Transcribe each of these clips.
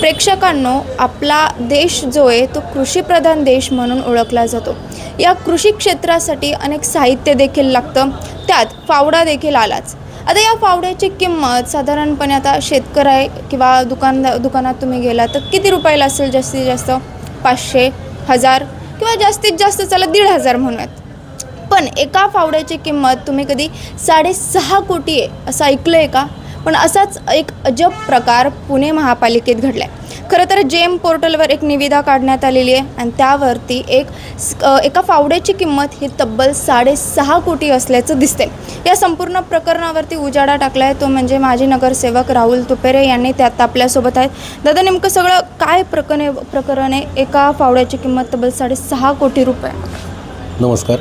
प्रेक्षकांनो आपला देश जो आहे तो कृषीप्रधान देश म्हणून ओळखला जातो. या कृषी क्षेत्रासाठी अनेक साहित्य देखील लागतं. त्यात फावडा देखील आलाच. आता या फावड्याची किंमत साधारणपणे आता शेतकरी किंवा दुकान दुकानात तुम्ही गेला तर किती रुपयाला असेल? जास्तीत जास्त पाचशे हजार किंवा जास्तीत जास्त चला दीड हजार म्हणूयात. पण एका फावड्याची किंमत तुम्ही कधी साडेसहा कोटी आहे असं ऐकलं आहे का? पण असाच एक अजब प्रकार पुणे महापालिकेत घडला आहे खरं तर जेम पोर्टलवर एक निविदा काढण्यात आलेली आहे आणि त्यावरती एक एका फावड्याची किंमत ही तब्बल साडेसहा कोटी असल्याचं दिसते या संपूर्ण प्रकरणावरती उजाडा टाकला आहे तो म्हणजे माजी नगरसेवक राहुल तुपेरे यांनी त्यात आपल्यासोबत आहेत. दादा नेमकं सगळं काय प्रकरण आहे प्रकरण आहे एका फावड्याची किंमत तब्बल साडेसहा कोटी रुपये? नमस्कार.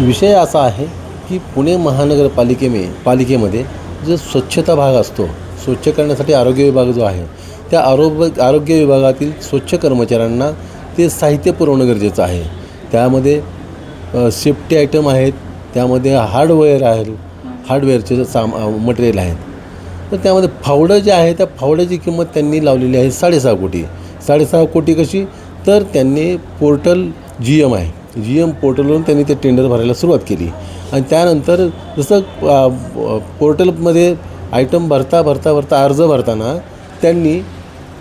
विषय असा आहे की पुणे महानगरपालिकेमे पालिकेमध्ये जो स्वच्छता भाग असतो स्वच्छ करण्यासाठी आरोग्य विभाग जो आहे त्या आरोग्य आरोग्य विभागातील स्वच्छ कर्मचाऱ्यांना ते साहित्य पुरवणं गरजेचं आहे. त्यामध्ये सेफ्टी आयटम आहेत त्यामध्ये हार्डवेअर आहे हार्डवेअरचे साम मटेरियल आहेत. तर त्यामध्ये फावडं जे आहे त्या फावड्याची किंमत त्यांनी लावलेली आहे साडेसहा कोटी. साडेसहा कोटी कशी? तर त्यांनी पोर्टल जी एम आहे. जी एम पोर्टलवरून त्यांनी ते टेंडर भरायला सुरुवात केली. आणि त्यानंतर जसं पोर्टलमध्ये आयटम भरता भरता भरता अर्ज भरताना त्यांनी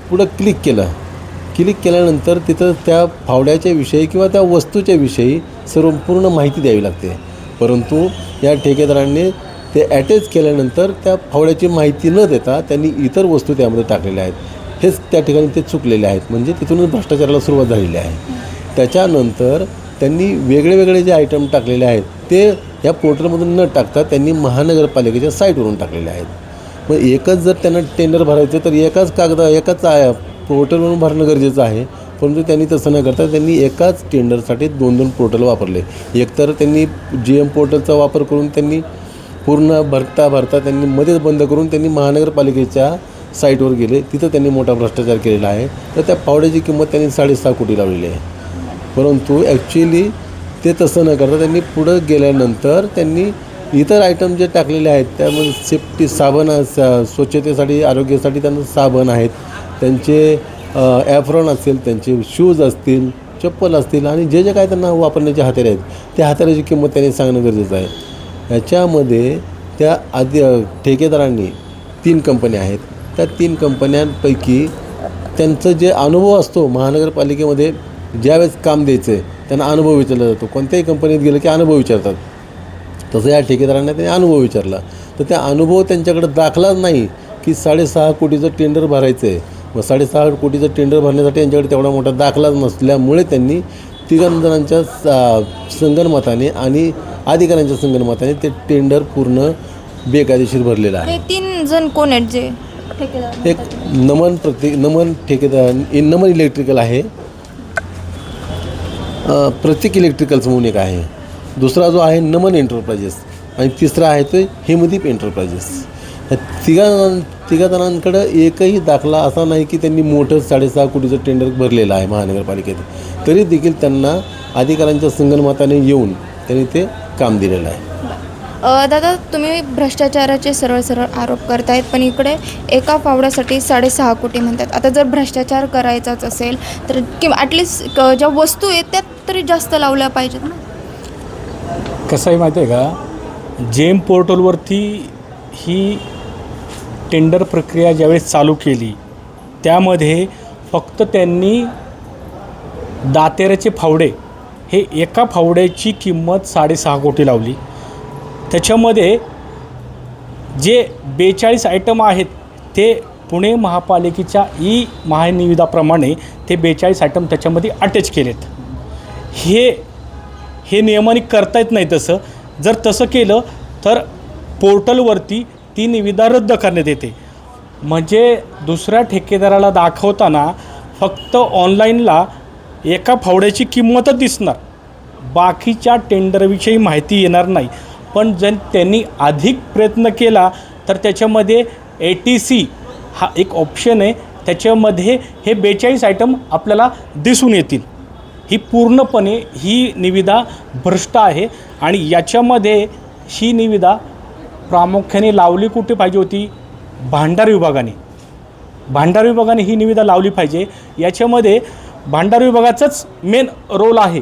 पुढं क्लिक केलं. क्लिक केल्यानंतर तिथं त्या फावड्याच्या विषयी किंवा त्या वस्तूच्या विषयी सर्वपूर्ण माहिती द्यावी लागते. परंतु या ठेकेदारांनी ते अटॅच केल्यानंतर त्या फावड्याची माहिती न देता त्यांनी इतर वस्तू त्यामध्ये टाकलेल्या आहेत. हेच त्या ठिकाणी ते चुकलेले आहेत. म्हणजे तिथूनच भ्रष्टाचाराला सुरुवात झालेली आहे. त्याच्यानंतर त्यांनी वेगळे वेगळे जे आयटम टाकलेले आहेत ते या पोर्टलमधून न टाकता त्यांनी महानगरपालिकेच्या साईटवरून टाकलेले आहेत. मग एकच जर त्यांना टेंडर भरायचं तर एकाच कागदा एकाच पोर्टलवरून भरणं गरजेचं आहे. परंतु त्यांनी तसं न करता त्यांनी एकाच टेंडरसाठी दोन दोन पोर्टल वापरले. एकतर त्यांनी जी एम पोर्टलचा वापर करून त्यांनी पूर्ण भरता भरता त्यांनी मध्येच बंद करून त्यांनी महानगरपालिकेच्या साईटवर गेले. तिथं त्यांनी मोठा भ्रष्टाचार केलेला आहे. तर त्या पावड्याची किंमत त्यांनी साडेसहा कोटी लावलेली आहे. परंतु ॲक्च्युली ते तसं न करता त्यांनी पुढं गेल्यानंतर त्यांनी इतर आयटम जे टाकलेले आहेत त्यामध्ये सेफ्टी साबण स्वच्छतेसाठी आरोग्यासाठी त्यांना साबण आहेत. त्यांचे ॲफ्रॉन असेल त्यांचे शूज असतील चप्पल असतील आणि जे जे काय त्यांना वापरण्याचे हातेरे आहेत त्या हातेऱ्याची किंमत त्यांनी सांगणं गरजेचं आहे. याच्यामध्ये त्या आधी ठेकेदारांनी तीन कंपन्या आहेत. त्या तीन कंपन्यांपैकी त्यांचं जे अनुभव असतो महानगरपालिकेमध्ये ज्यावेळेस काम द्यायचं आहे त्यांना अनुभव विचारला जातो. कोणत्याही कंपनीत गेलं की अनुभव विचारतात. तसं या ठेकेदारांना त्यांनी अनुभव विचारला. तर त्या अनुभव त्यांच्याकडे दाखलाच नाही की साडेसहा कोटीचं टेंडर भरायचं आहे मग साडेसहा कोटीचं टेंडर भरण्यासाठी यांच्याकडे तेवढा मोठा दाखलाच नसल्यामुळे त्यांनी तिघांजणांच्या सा- संगनमताने आणि अधिकाऱ्यांच्या संगनमताने ते टेंडर पूर्ण बेकायदेशीर भरलेलं आहे. हे तीन जण कोण आहेत जे? ठेकेदार एक नमन प्रत्येक नमन ठेकेदार नमन इलेक्ट्रिकल आहे. प्रतीक इलेक्ट्रिकल्स म्हणून एक आहे. दुसरा जो आहे नमन एंटरप्राइजेस आणि तिसरा आहे तो हेमदीप एंटरप्राइजेस या तिघा तिघा जणांकडं एकही दाखला असा नाही की त्यांनी मोठं साडेसहा कोटीचं टेंडर भरलेलं आहे महानगरपालिकेत. तरी देखील त्यांना अधिकाऱ्यांच्या संगणमताने येऊन त्यांनी ते काम दिलेलं आहे. दादा तुम्ही भ्रष्टाचाराचे सरळ सरळ आरोप करतायत पण इकडे एका फावड्यासाठी साडेसहा कोटी म्हणतात. आता जर भ्रष्टाचार करायचाच असेल तर किंवा ॲटलिस्ट ज्या वस्तू आहेत त्या तरी जास्त लावल्या पाहिजेत ना. कसं आहे माहिती आहे का? जेम पोर्टलवरती ही टेंडर प्रक्रिया ज्यावेळेस चालू केली त्यामध्ये फक्त त्यांनी दातेऱ्याचे फावडे हे एका फावड्याची किंमत साडेसहा कोटी लावली. त्याच्यामध्ये जे बेचाळीस आयटम आहेत ते पुणे महापालिकेच्या ई महानिविदाप्रमाणे ते बेचाळीस आयटम त्याच्यामध्ये अटॅच केलेत. हे हे नियमाने करता येत नाही तसं. जर तसं केलं तर पोर्टलवरती ती निविदा रद्द करण्यात येते. म्हणजे दुसऱ्या ठेकेदाराला दाखवताना फक्त ऑनलाईनला एका फावड्याची किंमतच दिसणार. बाकीच्या टेंडरविषयी माहिती येणार नाही. पण जर त्यांनी अधिक प्रयत्न केला तर त्याच्यामध्ये ए टी सी हा एक ऑप्शन आहे. त्याच्यामध्ये हे बेचाळीस आयटम आपल्याला दिसून येतील. ही पूर्णपणे ही निविदा भ्रष्ट आहे आणि याच्यामध्ये ही निविदा प्रामुख्याने लावली कुठे पाहिजे होती? भांडार विभागाने. भांडार विभागाने ही निविदा लावली पाहिजे. याच्यामध्ये भांडार विभागाचाच मेन रोल आहे.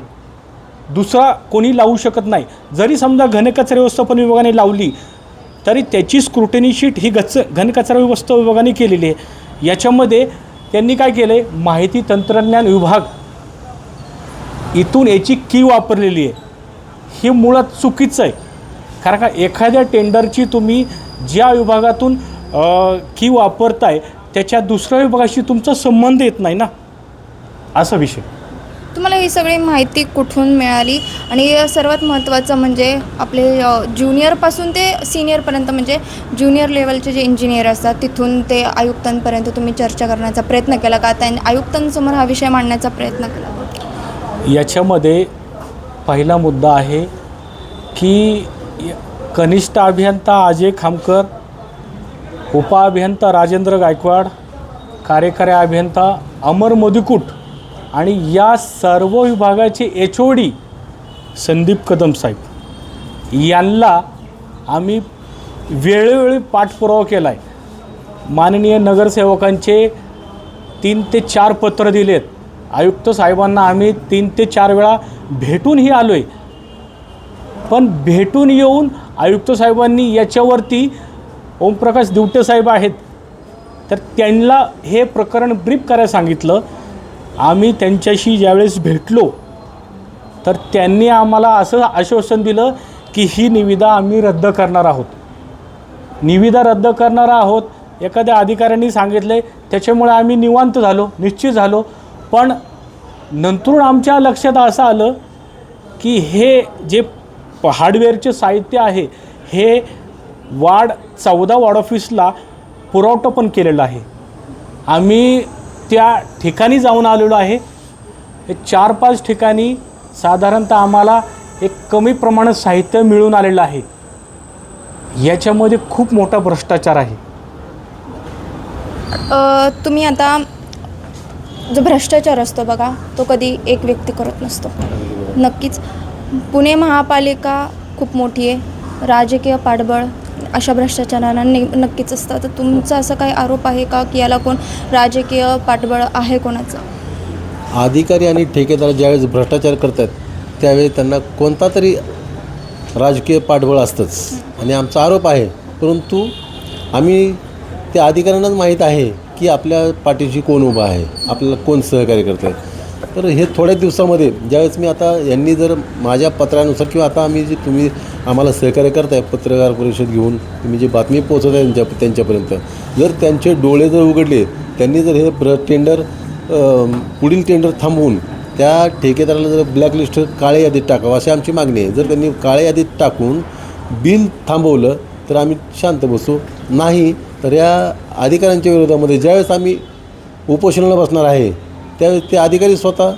दुसरा कोणी लावू शकत नाही. जरी समजा घनकचरा व्यवस्थापन विभागाने लावली तरी त्याची स्क्रुटनी शीट ही गच घनकचरा व्यवस्था विभागाने केलेली आहे. याच्यामध्ये त्यांनी काय केलं आहे माहिती तंत्रज्ञान विभाग इथून याची की वापरलेली आहे. हे मुळात चुकीचं आहे. कारण का एखाद्या टेंडरची तुम्ही ज्या विभागातून की वापरताय त्याच्या दुसऱ्या विभागाशी तुमचा संबंध येत नाही ना? असा विषय. तुम्हाला ही सगळी माहिती कुठून मिळाली? आणि सर्वात महत्त्वाचं म्हणजे आपले ज्युनियरपासून ते सिनियरपर्यंत म्हणजे ज्युनियर लेवलचे जे इंजिनियर असतात तिथून ते आयुक्तांपर्यंत तुम्ही चर्चा करण्याचा प्रयत्न केला का? त्या आयुक्तांसमोर हा विषय मांडण्याचा प्रयत्न केला याच्यामध्ये पहिला मुद्दा आहे की कनिष्ठ अभियंता अजय खामकर उपअभियंता राजेंद्र गायकवाड कार्यकारी अभियंता अमर मधुकूट आणि या सर्व विभागाचे H O D Sandeep Kadam साहेब. यांना आम्ही वेळोवेळी पाठपुरावा केला आहे माननीय नगरसेवकांचे तीन ते चार पत्र दिलेत. आयुक्त साहेबांना आम्ही तीन ते चार वेळा भेटूनही आलो आहे पण भेटून येऊन आयुक्त साहेबांनी याच्यावरती ओमप्रकाश दिवटे साहेब आहेत. तर त्यांना हे प्रकरण ब्रीफ करायला सांगितलं. आम्ही त्यांच्याशी ज्यावेळेस भेटलो तर त्यांनी आम्हाला असं आश्वासन दिलं की ही निविदा आम्ही रद्द करणार आहोत. निविदा रद्द करणार आहोत. एखाद्या अधिकाऱ्यांनी सांगितले त्याच्यामुळे आम्ही निवांत झालो निश्चित झालो. पण नंतर आमच्या लक्षात असं आलं की हे जे हार्डवेअरचे साहित्य आहे हे वार्ड चौदा वार्ड ऑफिसला पुरवठा पण केलेला आहे. आम्ही त्या ठिकाणी जाऊन आलेलो आहे. हे चार पाच ठिकाणी साधारणतः आम्हाला एक कमी प्रमाणात साहित्य मिळून आलेलं आहे. याच्यामध्ये खूप मोठा भ्रष्टाचार आहे. तुम्ही आता जो भ्रष्टाचार असतो बघा तो कधी एक व्यक्ती करत नसतो. नक्कीच. पुणे महापालिका खूप मोठी आहे. राजकीय पाठबळ अशा भ्रष्टाचारांना ने नक्कीच असतं. तर तुमचा असा काही आरोप आहे का की याला कोण राजकीय पाठबळ आहे कोणाचं? अधिकारी आणि ठेकेदार ज्यावेळेस भ्रष्टाचार करतात त्यावेळी त्यांना कोणता तरी राजकीय पाठबळ असतंच. आणि आमचा आरोप आहे. परंतु आम्ही त्या अधिकाऱ्यांनाच माहीत आहे की आपल्या पाठीशी कोण उभा आहे आपल्याला कोण सहकार्य करतं आहे तर हे थोड्या दिवसामध्ये ज्यावेळेस मी आता यांनी जर माझ्या पत्रानुसार किंवा आता आम्ही जे तुम्ही आम्हाला सहकार्य करताय पत्रकार परिषद घेऊन तुम्ही जी बातमी पोहोचत आहे त्यांच्या त्यांच्यापर्यंत जर त्यांचे डोळे जर उघडले त्यांनी जर हे प्र टेंडर पुढील टेंडर थांबवून त्या ठेकेदाराला जर ब्लॅकलिस्ट काळ्या यादीत टाकावं अशी आमची मागणी आहे. जर त्यांनी काळ्या यादीत टाकून बिल थांबवलं तर आम्ही शांत बसू. नाही तर या अधिकाऱ्यांच्या विरोधामध्ये ज्यावेळेस आम्ही उपोषणाला बसणार आहे त्यावेळेस ते अधिकारी स्वतः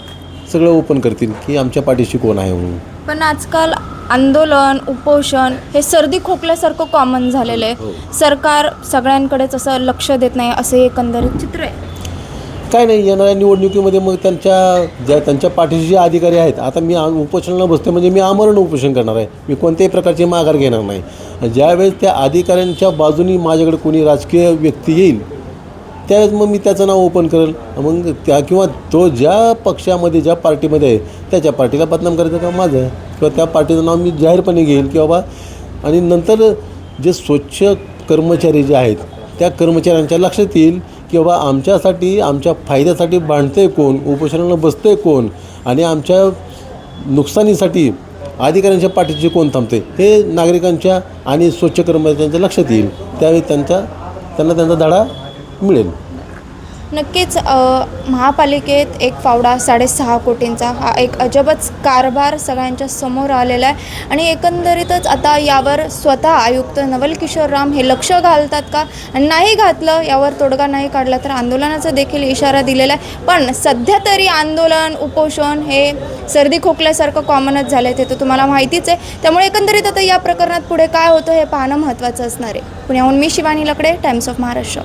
सगळं ओपन करतील की आमच्या पाठीशी कोण आहे म्हणून. पण आजकाल आंदोलन उपोषण हे सर्दी खोकल्यासारखं कॉमन झालेलं आहे. सरकार सगळ्यांकडेच असं लक्ष देत नाही असं एकंदरीत चित्र आहे. काय नाही येणाऱ्या निवडणुकीमध्ये मग त्यांच्या ज्या त्यांच्या पाठीशी जे अधिकारी आहेत आता मी उपोषणाला बसते म्हणजे मी आमरण उपोषण करणार आहे. मी कोणत्याही प्रकारची माघार घेणार नाही. ज्यावेळेस त्या अधिकाऱ्यांच्या बाजूनी माझ्याकडे कोणी राजकीय व्यक्ती येईल त्यावेळेस मग मी त्याचं नाव ओपन करेल. मग त्या किंवा तो ज्या पक्षामध्ये ज्या पार्टीमध्ये आहे त्याच्या पार्टीला बदनाम करायचं का माझं किंवा त्या पार्टीचं नाव मी जाहीरपणे घेईल की बाबा आणि नंतर जे स्वच्छ कर्मचारी जे आहेत त्या कर्मचाऱ्यांच्या लक्षात येईल किंवा आमच्यासाठी आमच्या फायद्यासाठी भांडतंय कोण उपोषणाला बसते कोण आणि आमच्या नुकसानीसाठी अधिकाऱ्यांच्या पाठीचे कोण थांबते हे नागरिकांच्या आणि स्वच्छ कर्मचाऱ्यांच्या लक्षात येईल. त्यावेळी त्यांचा त्यांना त्यांचा धडा मिळेल. नक्कीच महापालिकेत एक फावडा साडेसहा कोटींचा हा एक अजबच कारभार सगळ्यांच्या समोर आलेला आहे. आणि एकंदरीतच आता यावर स्वतः आयुक्त नवल किशोर राम हे लक्ष घालतात का? आणि नाही घातलं यावर तोडगा नाही काढला तर आंदोलनाचा देखील इशारा दिलेला आहे. पण सध्या तरी आंदोलन उपोषण हे सर्दी खोकल्यासारखं कॉमनच झालं आहे ते तर तुम्हाला माहितीच आहे. त्यामुळे एकंदरीत आता या प्रकरणात पुढे काय होतं हे पाहणं महत्त्वाचं असणार आहे. पुण्याहून मी शिवानी लकडे टाइम्स ऑफ महाराष्ट्र